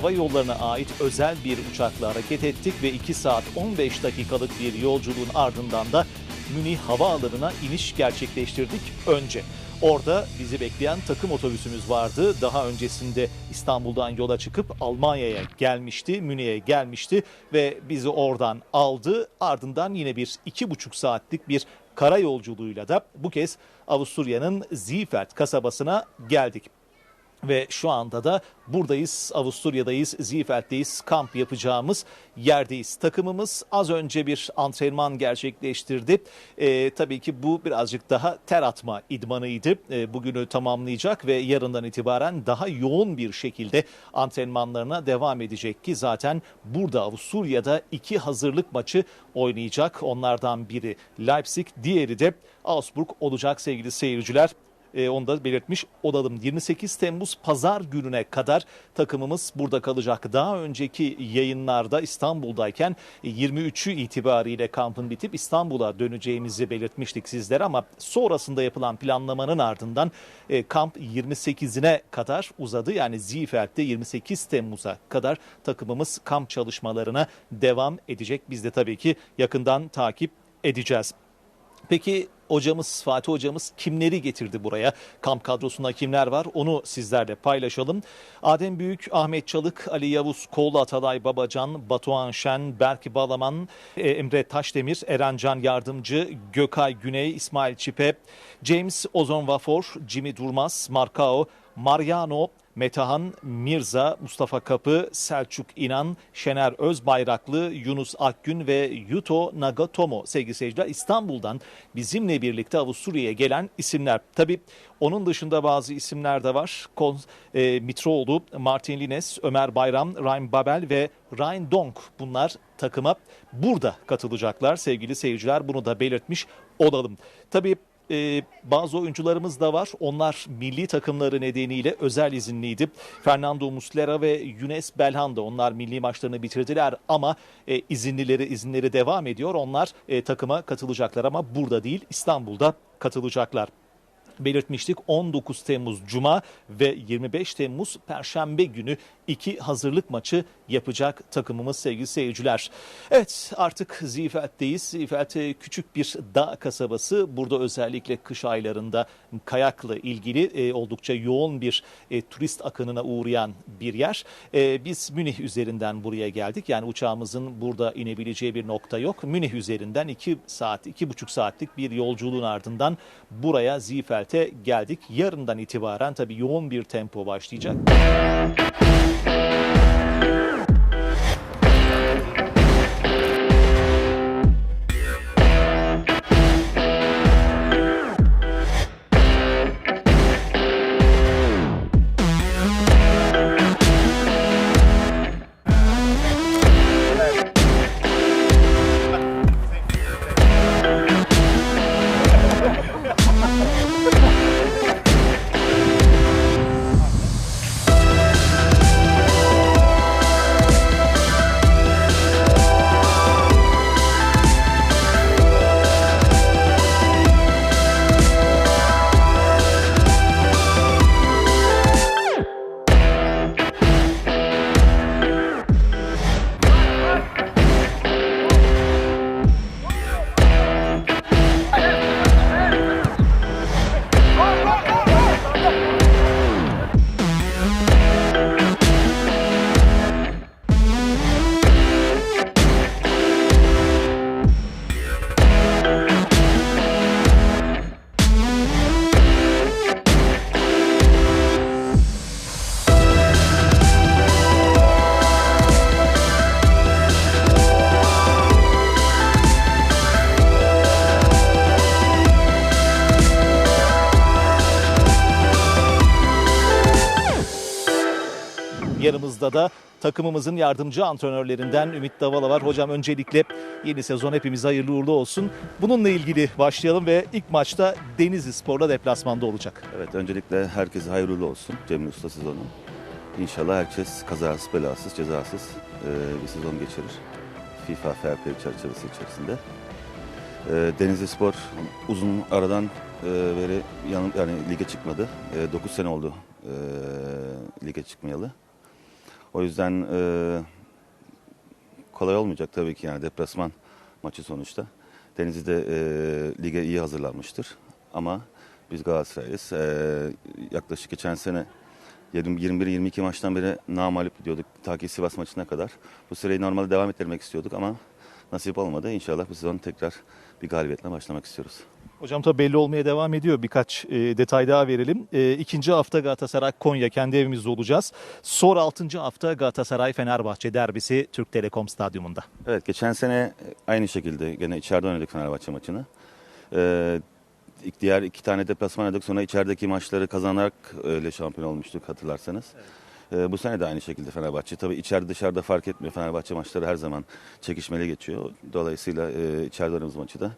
Hava Yolları'na ait özel bir uçakla hareket ettik ve 2 saat 15 dakikalık bir yolculuğun ardından da Münih Havaalanı'na iniş gerçekleştirdik önce. Orada bizi bekleyen takım otobüsümüz vardı. Daha öncesinde İstanbul'dan yola çıkıp Almanya'ya gelmişti, Münih'e gelmişti ve bizi oradan aldı. Ardından yine bir iki buçuk saatlik bir kara yolculuğuyla da bu kez Avusturya'nın Ziefeld kasabasına geldik. Ve şu anda da buradayız, Avusturya'dayız, Ziefeld'deyiz, kamp yapacağımız yerdeyiz. Takımımız az önce bir antrenman gerçekleştirdi. Ee, tabii ki bu birazcık daha ter atma idmanıydı. Ee, bugünü tamamlayacak ve yarından itibaren daha yoğun bir şekilde antrenmanlarına devam edecek ki zaten burada Avusturya'da iki hazırlık maçı oynayacak. Onlardan biri Leipzig, diğeri de Augsburg olacak sevgili seyirciler. E, onu da belirtmiş olalım. 28 Temmuz pazar gününe kadar takımımız burada kalacak. Daha önceki yayınlarda İstanbul'dayken e, 23'ü itibariyle kampın bitip İstanbul'a döneceğimizi belirtmiştik sizlere ama sonrasında yapılan planlamanın ardından e, kamp 28'ine kadar uzadı. Yani Ziefeld'de 28 Temmuz'a kadar takımımız kamp çalışmalarına devam edecek. Biz de tabii ki yakından takip edeceğiz. Peki hocamız Fatih hocamız kimleri getirdi buraya? Kamp kadrosunda kimler var? Onu sizlerle paylaşalım. Adem Büyük, Ahmet Çalık, Ali Yavuz, Kol Atalay Babacan, Batuhan Şen, Berk Balaman, e, Emre Taşdemir, Erencan Yardımcı, Gökay Güney, İsmail Çipe, James Ozon Vafor, Jimmy Durmaz, Markao, Mariano, Metahan Mirza, Mustafa Kapı, Selçuk İnan, Şener Özbayraklı, Yunus Akgün ve Yuto Nagatomo sevgili seyirciler İstanbul'dan bizimle birlikte Avusturya'ya gelen isimler. Tabi onun dışında bazı isimler de var. Kon, e, Mitroğlu, Martin Lines, Ömer Bayram, Ryan Babel ve Ryan Dong bunlar takıma burada katılacaklar sevgili seyirciler. Bunu da belirtmiş olalım. Tabii ee, bazı oyuncularımız da var. Onlar milli takımları nedeniyle özel izinliydi. Fernando Muslera ve Younes Belhanda onlar milli maçlarını bitirdiler ama e, izinlileri izinleri devam ediyor. Onlar e, takıma katılacaklar ama burada değil İstanbul'da katılacaklar belirtmiştik. 19 Temmuz Cuma ve 25 Temmuz Perşembe günü iki hazırlık maçı yapacak takımımız sevgili seyirciler. Evet artık Ziefeld'deyiz. Ziefeld e, küçük bir dağ kasabası. Burada özellikle kış aylarında kayakla ilgili e, oldukça yoğun bir e, turist akınına uğrayan bir yer. E, biz Münih üzerinden buraya geldik. Yani uçağımızın burada inebileceği bir nokta yok. Münih üzerinden 2 saat, 2,5 saatlik bir yolculuğun ardından buraya Ziefeld'e geldik. Yarından itibaren tabii yoğun bir tempo başlayacak. Yanımızda da takımımızın yardımcı antrenörlerinden Ümit Davala var. Hocam öncelikle yeni sezon hepimize hayırlı uğurlu olsun. Bununla ilgili başlayalım ve ilk maçta Denizli Spor'la deplasmanda olacak. Evet öncelikle herkese hayırlı uğurlu olsun Cemil Usta sezonu. İnşallah herkes kazasız belasız cezasız e, bir sezon geçirir. FIFA Fair Play çerçevesi içerisinde. E, Denizli Spor uzun aradan e, beri yan, yani lige çıkmadı. 9 sene oldu e, lige çıkmayalı. O yüzden e, kolay olmayacak tabii ki yani deplasman maçı sonuçta. Denizli'de e, lige iyi hazırlanmıştır. Ama biz Galatasaray'ız. E, yaklaşık geçen sene 21-22 maçtan beri namalip gidiyorduk ta ki Sivas maçına kadar. Bu süreyi normalde devam ettirmek istiyorduk ama nasip olmadı. İnşallah bu sezon tekrar bir galibiyetle başlamak istiyoruz. Hocam tabii belli olmaya devam ediyor. Birkaç e, detay daha verelim. E, ikinci hafta Galatasaray Konya kendi evimizde olacağız. Sonra altıncı hafta Galatasaray Fenerbahçe derbisi Türk Telekom Stadyumunda. Evet geçen sene aynı şekilde gene içeride oynadık Fenerbahçe maçını. İlk diğer iki tane deplasman oynadık sonra içerideki maçları kazanarak öyle şampiyon olmuştuk hatırlarsanız. Ee, bu sene de aynı şekilde Fenerbahçe. Tabii içeride dışarıda fark etmiyor. Fenerbahçe maçları her zaman çekişmeli geçiyor. Dolayısıyla e, içeride oynadığımız maçı da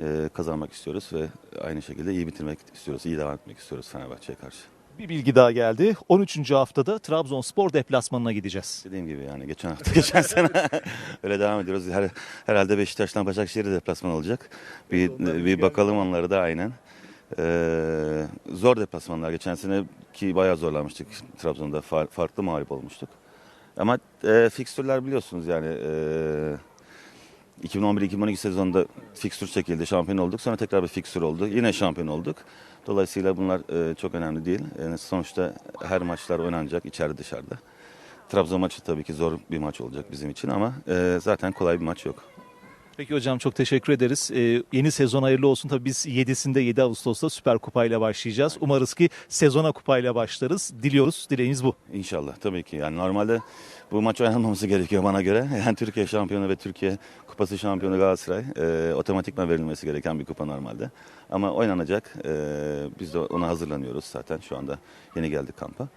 e, kazanmak istiyoruz ve aynı şekilde iyi bitirmek istiyoruz. iyi devam etmek istiyoruz Fenerbahçe'ye karşı. Bir bilgi daha geldi. 13. haftada Trabzonspor deplasmanına gideceğiz. Dediğim gibi yani geçen hafta geçen sene öyle devam ediyoruz. Her, herhalde Beşiktaş'tan Başakşehir'e deplasman olacak. Bir, bir bakalım onları da aynen. Ee, zor deplasmanlar. Geçen sene ki bayağı zorlanmıştık Trabzon'da. Far- farklı mağlup olmuştuk. Ama e, fikstürler biliyorsunuz yani e, 2011-2012 sezonunda fikstür çekildi, şampiyon olduk. Sonra tekrar bir fikstür oldu. Yine şampiyon olduk. Dolayısıyla bunlar e, çok önemli değil. Yani sonuçta her maçlar oynanacak içeride dışarıda. Trabzon maçı tabii ki zor bir maç olacak bizim için ama e, zaten kolay bir maç yok. Peki hocam çok teşekkür ederiz. Ee, yeni sezon hayırlı olsun. Tabii biz 7'sinde 7 Ağustos'ta Süper Kupa ile başlayacağız. Umarız ki sezona kupayla başlarız. Diliyoruz. Dileğimiz bu. İnşallah tabii ki. Yani normalde bu maç oynanmaması gerekiyor bana göre. Yani Türkiye şampiyonu ve Türkiye kupası şampiyonu Galatasaray e, otomatikman verilmesi gereken bir kupa normalde. Ama oynanacak. E, biz de ona hazırlanıyoruz zaten şu anda yeni geldik kampa.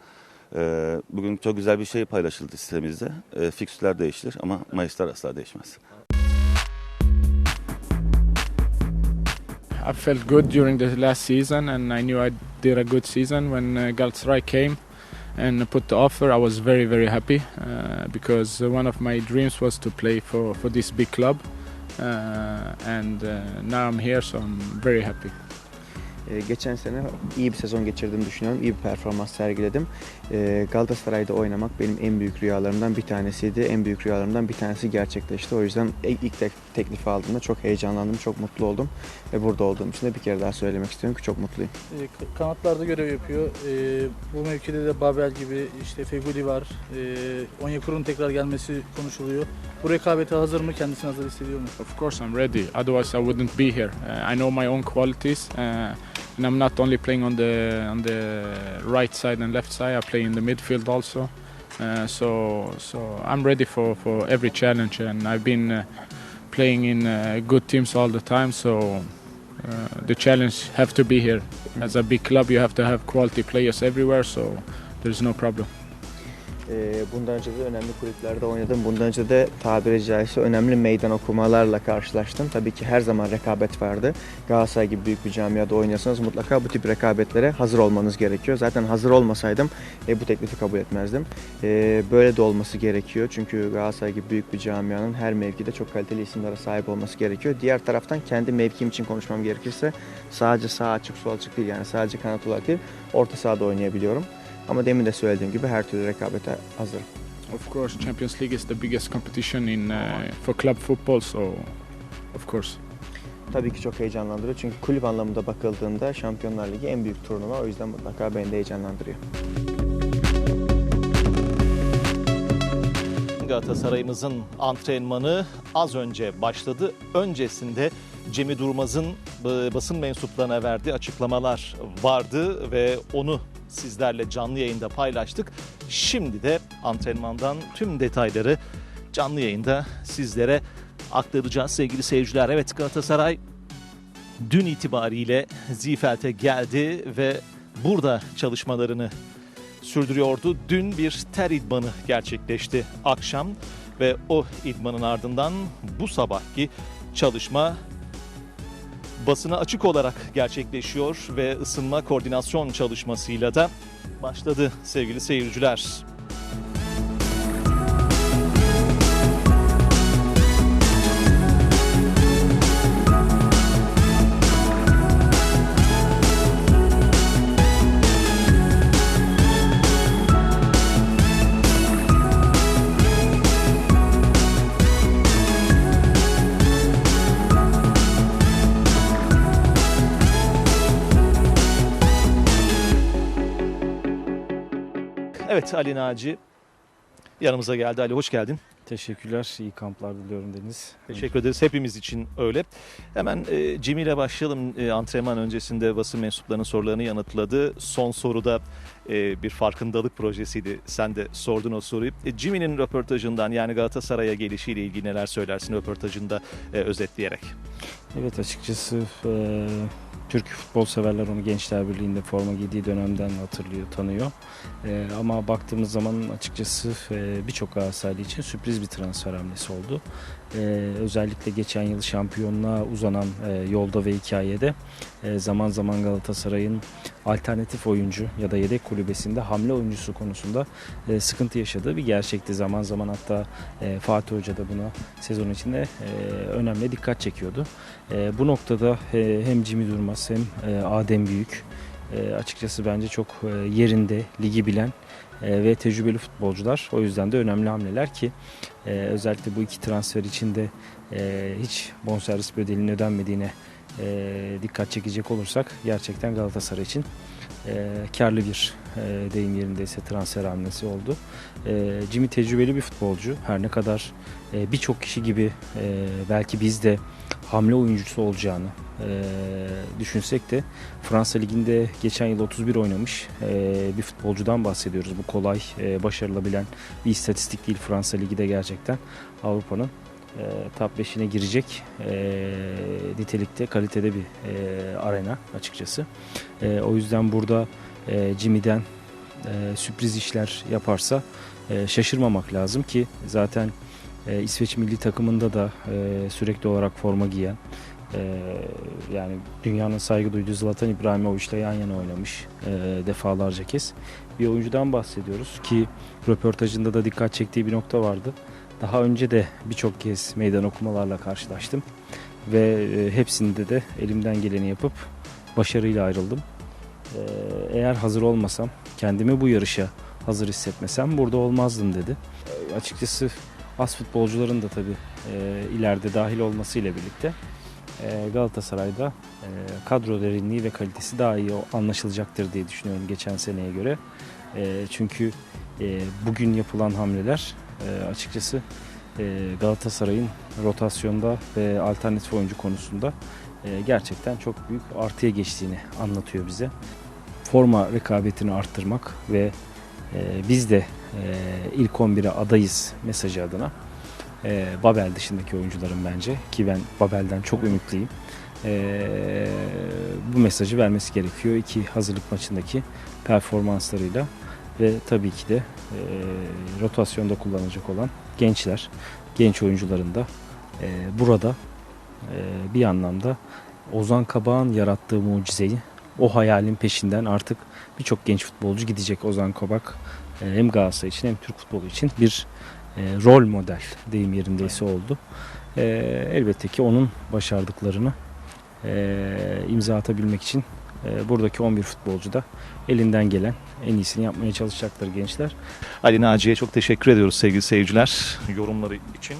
E, bugün çok güzel bir şey paylaşıldı sitemizde. E, fikstürler değişir ama Mayıslar asla değişmez. I felt good during the last season, and I knew I did a good season. When uh, Galatasaray came and put the offer, I was very, very happy uh, because one of my dreams was to play for, for this big club, uh, and uh, now I'm here, so I'm very happy. Geçen sene iyi bir sezon geçirdiğimi düşünüyorum. İyi bir performans sergiledim. Ee, Galatasaray'da oynamak benim en büyük rüyalarımdan bir tanesiydi. En büyük rüyalarımdan bir tanesi gerçekleşti. O yüzden ilk tek- teklifi aldığımda çok heyecanlandım, çok mutlu oldum. Ve burada olduğum için de bir kere daha söylemek istiyorum ki çok mutluyum. E, k- kanatlarda görev yapıyor. E, bu mevkide de Babel gibi işte Feguli var. E, Onyekuru'nun tekrar gelmesi konuşuluyor. Bu rekabete hazır mı? Kendisini hazır hissediyor mu? Of course, I'm ready. Otherwise, I wouldn't be here. Uh, I know my own qualities, uh, and I'm not only playing on the on the right side and left side. I play in the midfield also. Uh, so, so I'm ready for, for every challenge, and I've been uh, playing in uh, good teams all the time. So, uh, the challenge have to be here. As a big club, you have to have quality players everywhere. So, there's no problem. Ee, bundan önce de önemli kulüplerde oynadım. Bundan önce de tabiri caizse önemli meydan okumalarla karşılaştım. Tabii ki her zaman rekabet vardı. Galatasaray gibi büyük bir camiada oynuyorsanız mutlaka bu tip rekabetlere hazır olmanız gerekiyor. Zaten hazır olmasaydım e, bu teklifi kabul etmezdim. E, böyle de olması gerekiyor. Çünkü Galatasaray gibi büyük bir camianın her mevkide çok kaliteli isimlere sahip olması gerekiyor. Diğer taraftan kendi mevkim için konuşmam gerekirse sadece sağ açık sol açık değil yani sadece kanat olarak değil orta sahada oynayabiliyorum. Ama demin de söylediğim gibi her türlü rekabete hazırım. Of course, Champions League is the biggest competition in uh, for club football. So, of course. Tabii ki çok heyecanlandırıyor çünkü kulüp anlamında bakıldığında Şampiyonlar Ligi en büyük turnuva o yüzden mutlaka beni de heyecanlandırıyor. Galatasaray'ımızın antrenmanı az önce başladı. Öncesinde Cemil Durmaz'ın e, basın mensuplarına verdiği açıklamalar vardı ve onu sizlerle canlı yayında paylaştık. Şimdi de antrenmandan tüm detayları canlı yayında sizlere aktaracağız sevgili seyirciler. Evet Galatasaray dün itibariyle Ziefeld'e geldi ve burada çalışmalarını sürdürüyordu. Dün bir ter idmanı gerçekleşti akşam ve o idmanın ardından bu sabahki çalışma basına açık olarak gerçekleşiyor ve ısınma koordinasyon çalışmasıyla da başladı sevgili seyirciler. Evet Ali Naci yanımıza geldi. Ali hoş geldin. Teşekkürler. İyi kamplar diliyorum Deniz. Teşekkür ederiz. Hepimiz için öyle. Hemen e, Jimmy ile başlayalım. E, antrenman öncesinde basın mensuplarının sorularını yanıtladı. Son soruda e, bir farkındalık projesiydi. Sen de sordun o soruyu. E, Jimmy'nin röportajından yani Galatasaray'a gelişiyle ilgili neler söylersin röportajında e, özetleyerek? Evet açıkçası e, Türk futbol severler onu Gençler Birliği'nde forma giydiği dönemden hatırlıyor, tanıyor. E, ama baktığımız zaman açıkçası e, birçok Galatasaraylı için sürpriz bir transfer hamlesi oldu. E, özellikle geçen yıl şampiyonluğa uzanan e, yolda ve hikayede e, zaman zaman Galatasaray'ın alternatif oyuncu ya da yedek kulübesinde hamle oyuncusu konusunda e, sıkıntı yaşadığı bir gerçekti. Zaman zaman hatta e, Fatih Hoca da buna sezon içinde e, önemli dikkat çekiyordu. E, bu noktada e, hem Jimmy Durmaz hem e, Adem Büyük e, açıkçası bence çok e, yerinde, ligi bilen ve tecrübeli futbolcular. O yüzden de önemli hamleler ki e, özellikle bu iki transfer için de e, hiç bonservis bedelinin ödenmediğine e, dikkat çekecek olursak gerçekten Galatasaray için e, karlı bir e, deyim yerindeyse transfer hamlesi oldu. E, Jimmy tecrübeli bir futbolcu. Her ne kadar e, birçok kişi gibi e, belki biz de hamle oyuncusu olacağını e, düşünsek de Fransa Ligi'nde geçen yıl 31 oynamış e, bir futbolcudan bahsediyoruz. Bu kolay e, başarılabilen bir istatistik değil Fransa Ligi de gerçekten Avrupa'nın e, top 5'ine girecek e, nitelikte, kalitede bir arena açıkçası. O yüzden burada e, Jimmy'den sürpriz işler yaparsa şaşırmamak lazım ki zaten İsveç milli takımında da sürekli olarak forma giyen e, yani dünyanın saygı duyduğu Zlatan İbrahimovic ile yan yana oynamış e, defalarca kez bir oyuncudan bahsediyoruz ki röportajında da dikkat çektiği bir nokta vardı. Daha önce de birçok kez meydan okumalarla karşılaştım ve e, hepsinde de elimden geleni yapıp başarıyla ayrıldım. E, eğer hazır olmasam, kendimi bu yarışa hazır hissetmesem burada olmazdım dedi. E, açıkçası az futbolcuların da tabii e, ileride dahil olmasıyla birlikte Galatasaray'da e, kadro derinliği ve kalitesi daha iyi anlaşılacaktır diye düşünüyorum geçen seneye göre. E, çünkü e, bugün yapılan hamleler açıkçası Galatasaray'ın rotasyonda ve alternatif oyuncu konusunda gerçekten çok büyük artıya geçtiğini anlatıyor bize. Forma rekabetini arttırmak ve biz de ilk 11'e adayız mesajı adına e, Babel dışındaki oyuncuların bence ki ben Babel'den çok ümitliyim. E, bu mesajı vermesi gerekiyor iki hazırlık maçındaki performanslarıyla ve tabii ki de e, rotasyonda kullanacak olan gençler, genç oyuncuların da e, burada e, bir anlamda Ozan Kabak'ın yarattığı mucizeyi o hayalin peşinden artık birçok genç futbolcu gidecek Ozan Kabak e, hem Galatasaray için hem Türk futbolu için bir e, rol model deyim yerindeyse oldu. E, elbette ki onun başardıklarını e, imza atabilmek için e, buradaki 11 futbolcu da elinden gelen en iyisini yapmaya çalışacaktır gençler. Ali Naci'ye çok teşekkür ediyoruz sevgili seyirciler yorumları için.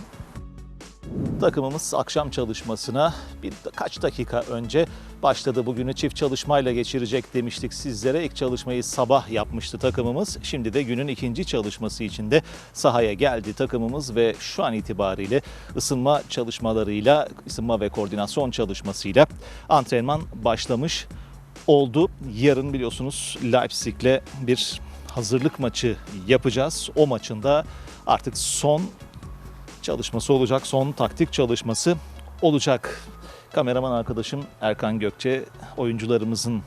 Takımımız akşam çalışmasına bir kaç dakika önce başladı. Bugünü çift çalışmayla geçirecek demiştik sizlere. İlk çalışmayı sabah yapmıştı takımımız. Şimdi de günün ikinci çalışması için de sahaya geldi takımımız ve şu an itibariyle ısınma çalışmalarıyla, ısınma ve koordinasyon çalışmasıyla antrenman başlamış oldu. Yarın biliyorsunuz Leipzig'le bir hazırlık maçı yapacağız. O maçında artık son çalışması olacak. Son taktik çalışması olacak. Kameraman arkadaşım Erkan Gökçe oyuncularımızın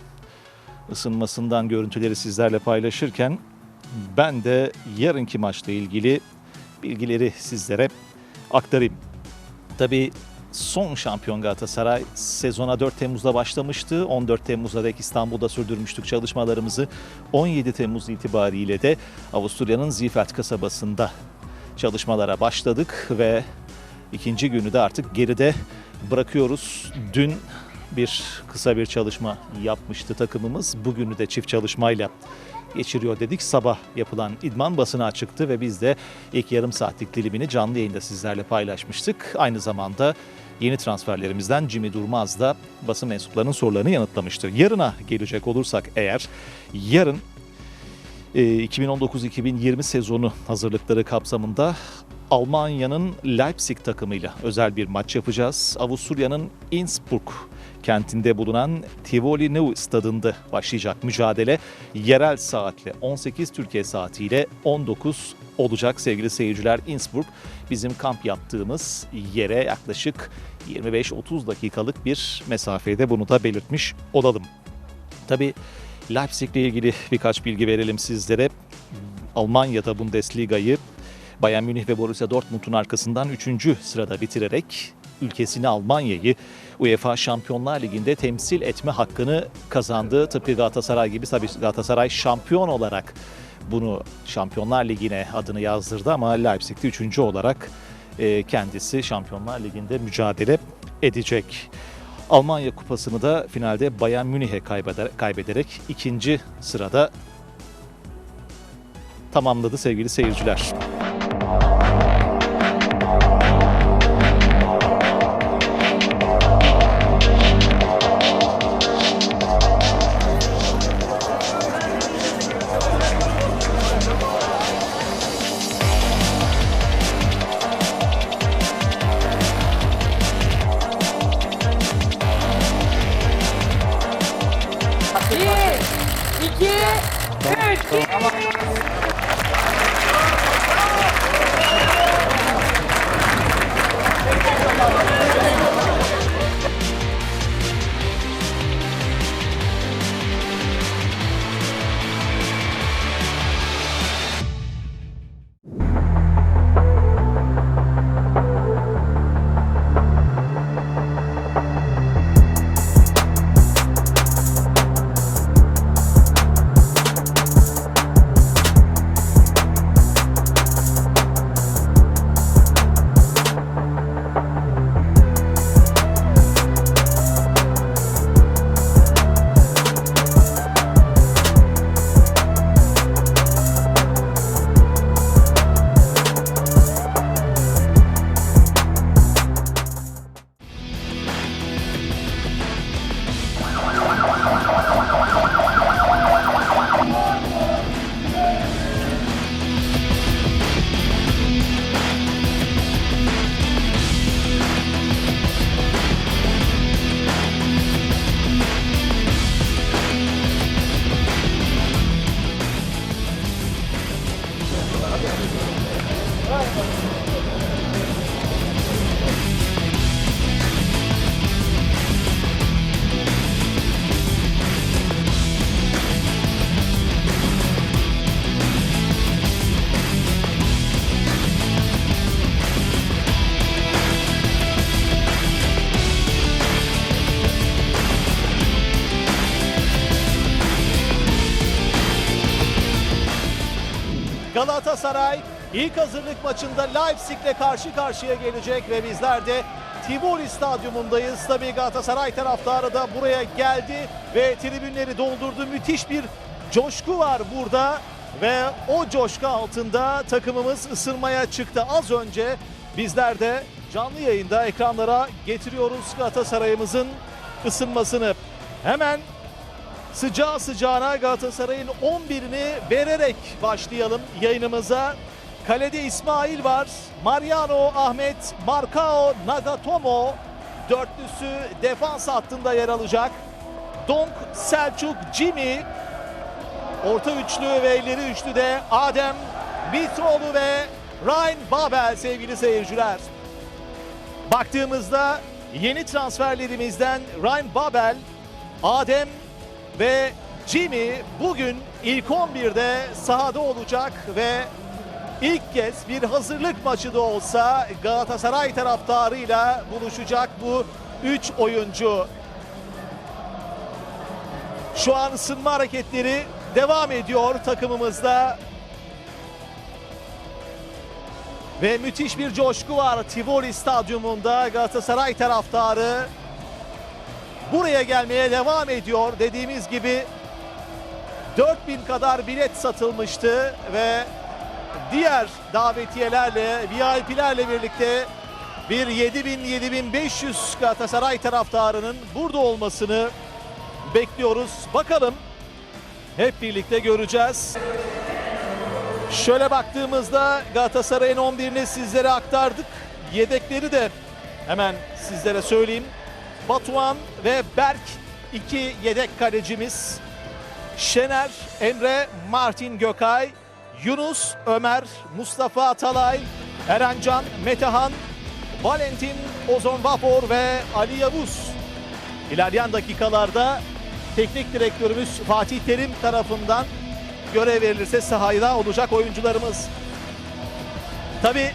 ısınmasından görüntüleri sizlerle paylaşırken ben de yarınki maçla ilgili bilgileri sizlere aktarayım. Tabii son şampiyon Galatasaray sezona 4 Temmuz'da başlamıştı. 14 Temmuz'da dek İstanbul'da sürdürmüştük çalışmalarımızı. 17 Temmuz itibariyle de Avusturya'nın Ziefeld kasabasında çalışmalara başladık ve ikinci günü de artık geride bırakıyoruz. Dün bir kısa bir çalışma yapmıştı takımımız. Bugünü de çift çalışmayla geçiriyor dedik. Sabah yapılan idman basına çıktı ve biz de ilk yarım saatlik dilimini canlı yayında sizlerle paylaşmıştık. Aynı zamanda yeni transferlerimizden Jimmy Durmaz da basın mensuplarının sorularını yanıtlamıştır. Yarına gelecek olursak eğer yarın 2019-2020 sezonu hazırlıkları kapsamında Almanya'nın Leipzig takımıyla özel bir maç yapacağız. Avusturya'nın Innsbruck kentinde bulunan Tivoli Neu stadında başlayacak mücadele. Yerel saatle 18 Türkiye saatiyle 19 olacak sevgili seyirciler. Innsbruck bizim kamp yaptığımız yere yaklaşık 25-30 dakikalık bir mesafede bunu da belirtmiş olalım. Tabii Leipzig ile ilgili birkaç bilgi verelim sizlere. Almanya'da Bundesliga'yı Bayern Münih ve Borussia Dortmund'un arkasından 3. sırada bitirerek ülkesini Almanya'yı UEFA Şampiyonlar Ligi'nde temsil etme hakkını kazandı. Tıpkı Galatasaray gibi tabii Galatasaray şampiyon olarak bunu Şampiyonlar Ligi'ne adını yazdırdı ama Leipzig'te 3. olarak e, kendisi Şampiyonlar Ligi'nde mücadele edecek. Almanya Kupası'nı da finalde Bayern Münih'e kaybeder, kaybederek ikinci sırada tamamladı sevgili seyirciler. 9、9、9。Galatasaray ilk hazırlık maçında Leipzig'le karşı karşıya gelecek ve bizler de Tivoli Stadyumundayız. Tabii Galatasaray taraftarı da buraya geldi ve tribünleri doldurdu. Müthiş bir coşku var burada ve o coşku altında takımımız ısınmaya çıktı. Az önce bizler de canlı yayında ekranlara getiriyoruz Galatasaray'ımızın ısınmasını. Hemen sıcağı sıcağına Galatasaray'ın 11'ini vererek başlayalım yayınımıza. Kalede İsmail var. Mariano, Ahmet, Marcao, Nagatomo dörtlüsü defans hattında yer alacak. Donk, Selçuk, Jimmy. Orta üçlü ve ileri üçlü de Adem, Mitroğlu ve Ryan Babel sevgili seyirciler. Baktığımızda yeni transferlerimizden Ryan Babel, Adem ve Jimmy bugün ilk 11'de sahada olacak ve ilk kez bir hazırlık maçı da olsa Galatasaray taraftarıyla buluşacak bu 3 oyuncu. Şu an ısınma hareketleri devam ediyor takımımızda. Ve müthiş bir coşku var Tivoli Stadyumunda Galatasaray taraftarı buraya gelmeye devam ediyor. Dediğimiz gibi 4000 kadar bilet satılmıştı ve diğer davetiyelerle, VIP'lerle birlikte bir 7000-7500 Galatasaray taraftarının burada olmasını bekliyoruz. Bakalım hep birlikte göreceğiz. Şöyle baktığımızda Galatasaray'ın 11'ini sizlere aktardık. Yedekleri de hemen sizlere söyleyeyim. Batuhan ve Berk iki yedek kalecimiz. Şener, Emre, Martin Gökay, Yunus, Ömer, Mustafa Atalay, Erencan, Metehan, Valentin, Ozon Vapor ve Ali Yavuz. İlerleyen dakikalarda teknik direktörümüz Fatih Terim tarafından görev verilirse sahada olacak oyuncularımız. Tabi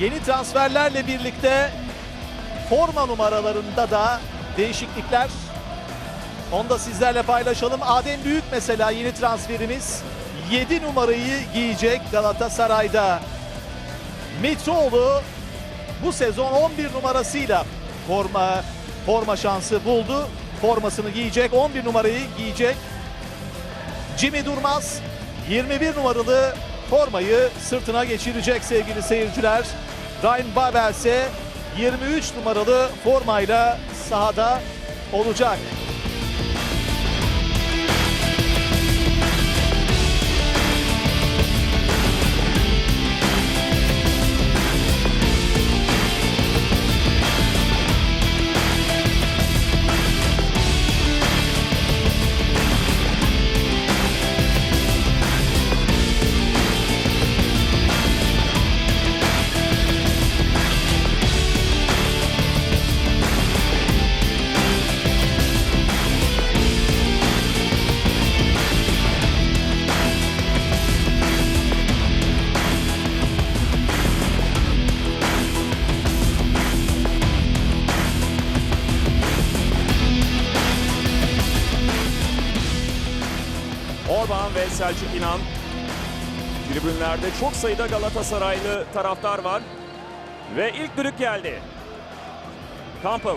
yeni transferlerle birlikte forma numaralarında da değişiklikler. Onu da sizlerle paylaşalım. Adem Büyük mesela yeni transferimiz 7 numarayı giyecek Galatasaray'da. Mitroğlu bu sezon 11 numarasıyla forma forma şansı buldu. Formasını giyecek, 11 numarayı giyecek. Jimmy Durmaz 21 numaralı formayı sırtına geçirecek sevgili seyirciler. Ryan Babel ise 23 numaralı formayla sahada olacak. Tribünlerde çok sayıda Galatasaraylı taraftar var. Ve ilk düdük geldi. Campbell.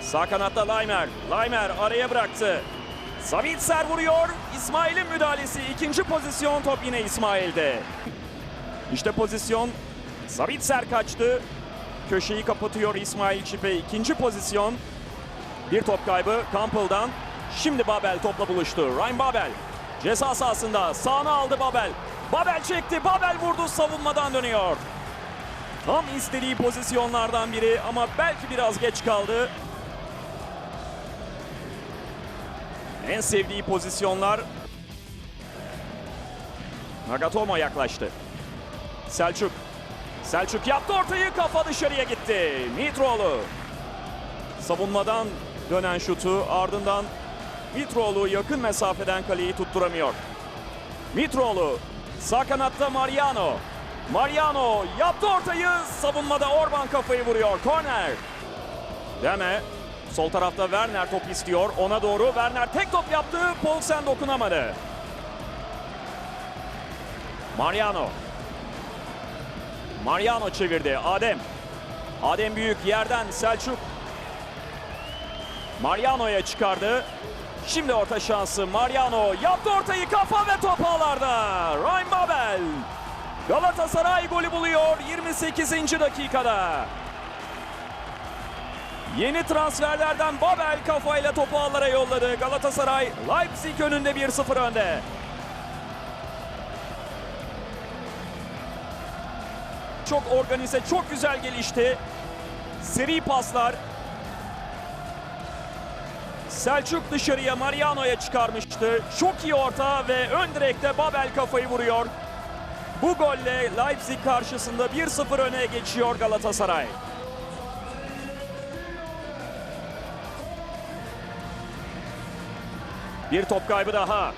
Sağ kanatta Laimer. Laimer araya bıraktı. Savitzer vuruyor. İsmail'in müdahalesi. ikinci pozisyon top yine İsmail'de. İşte pozisyon. Savitzer kaçtı. Köşeyi kapatıyor İsmail Çipe. ikinci pozisyon. Bir top kaybı Campbell'dan. Şimdi Babel topla buluştu. Ryan Babel ceza sahasında sağına aldı Babel. Babel çekti. Babel vurdu savunmadan dönüyor. Tam istediği pozisyonlardan biri ama belki biraz geç kaldı. En sevdiği pozisyonlar. Nagatomo yaklaştı. Selçuk. Selçuk yaptı ortayı kafa dışarıya gitti. Mitroğlu. Savunmadan dönen şutu ardından Mitroğlu yakın mesafeden kaleyi tutturamıyor. Mitroğlu sağ kanatta Mariano. Mariano yaptı ortayı savunmada Orban kafayı vuruyor. Korner. Deme sol tarafta Werner top istiyor. Ona doğru Werner tek top yaptı. Paulsen dokunamadı. Mariano. Mariano çevirdi. Adem. Adem Büyük yerden Selçuk Mariano'ya çıkardı. Şimdi orta şansı Mariano yaptı ortayı kafa ve top ağlarda. Ryan Babel. Galatasaray golü buluyor 28. dakikada. Yeni transferlerden Babel kafayla topu ağlara yolladı. Galatasaray Leipzig önünde 1-0 önde. Çok organize, çok güzel gelişti. Seri paslar, Selçuk dışarıya Mariano'ya çıkarmıştı. Çok iyi orta ve ön direkte Babel kafayı vuruyor. Bu golle Leipzig karşısında 1-0 öne geçiyor Galatasaray. Bir top kaybı daha.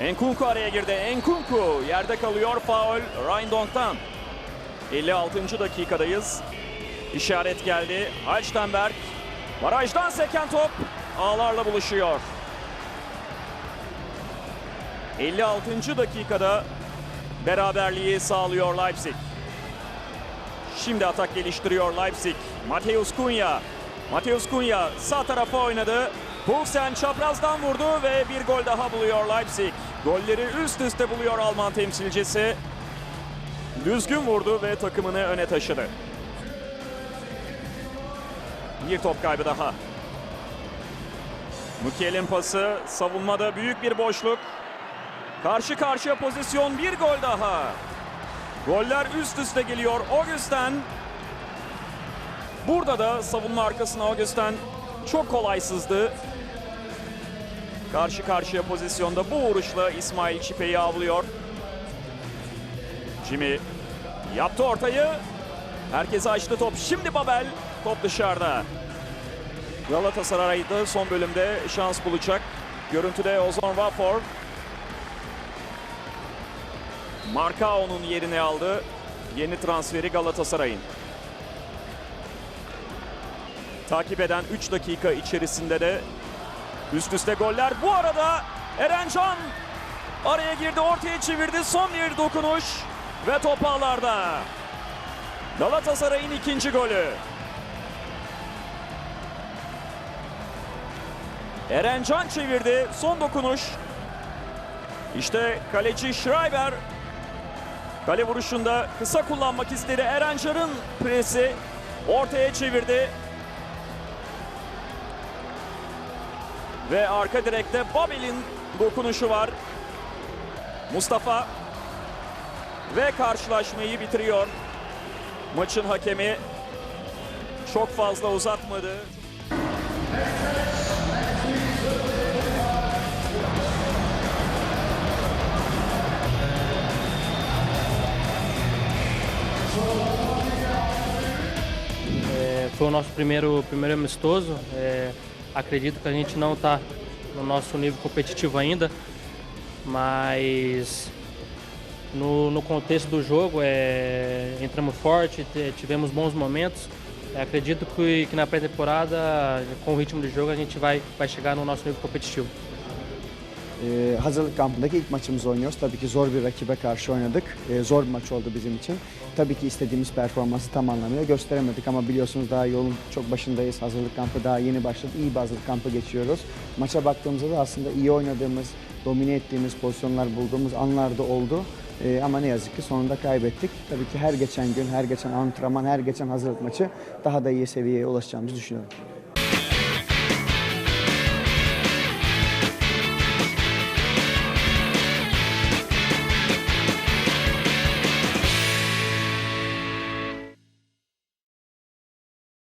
Enkunku araya girdi. Enkunku yerde kalıyor. Faul Rindong'dan. 56. dakikadayız. İşaret geldi. Halstenberg barajdan seken top ağlarla buluşuyor. 56. dakikada beraberliği sağlıyor Leipzig. Şimdi atak geliştiriyor Leipzig. Mateus Cunha. Mateus Cunha sağ tarafa oynadı. Poulsen çaprazdan vurdu ve bir gol daha buluyor Leipzig. Golleri üst üste buluyor Alman temsilcisi. Düzgün vurdu ve takımını öne taşıdı. Bir top kaybı daha. Mukiel'in pası savunmada büyük bir boşluk. Karşı karşıya pozisyon bir gol daha. Goller üst üste geliyor. Augustin. Burada da savunma arkasına Augustin çok kolaysızdı. Karşı karşıya pozisyonda bu vuruşla İsmail Çipe'yi avlıyor. Jimmy yaptı ortayı. Herkese açtı top. Şimdi Babel. Top dışarıda. Galatasaray'da son bölümde şans bulacak. Görüntüde Ozan Wafor. Markao'nun yerini aldı. Yeni transferi Galatasaray'ın. Takip eden 3 dakika içerisinde de üst üste goller. Bu arada Erencan araya girdi, ortaya çevirdi. Son bir dokunuş ve top ağlarda. Galatasaray'ın ikinci golü. Erencan çevirdi. Son dokunuş. İşte kaleci Schreiber kale vuruşunda kısa kullanmak istedi. Erencan'ın presi ortaya çevirdi. Ve arka direkte Babel'in dokunuşu var. Mustafa ve karşılaşmayı bitiriyor. Maçın hakemi çok fazla uzatmadı. Foi o nosso primeiro, primeiro amistoso. É, acredito que a gente não está no nosso nível competitivo ainda, mas no, no contexto do jogo é, entramos forte, te- tivemos bons momentos. É, acredito que, que na pré-temporada, com o ritmo do jogo, a gente vai, vai chegar no nosso nível competitivo. Ee, hazırlık kampındaki ilk maçımızı oynuyoruz. Tabii ki zor bir rakibe karşı oynadık. Ee, zor bir maç oldu bizim için. Tabii ki istediğimiz performansı tam anlamıyla gösteremedik ama biliyorsunuz daha yolun çok başındayız. Hazırlık kampı daha yeni başladı. İyi bir hazırlık kampı geçiyoruz. Maça baktığımızda da aslında iyi oynadığımız, domine ettiğimiz pozisyonlar bulduğumuz anlar da oldu. Ee, ama ne yazık ki sonunda kaybettik. Tabii ki her geçen gün, her geçen antrenman, her geçen hazırlık maçı daha da iyi seviyeye ulaşacağımızı düşünüyorum.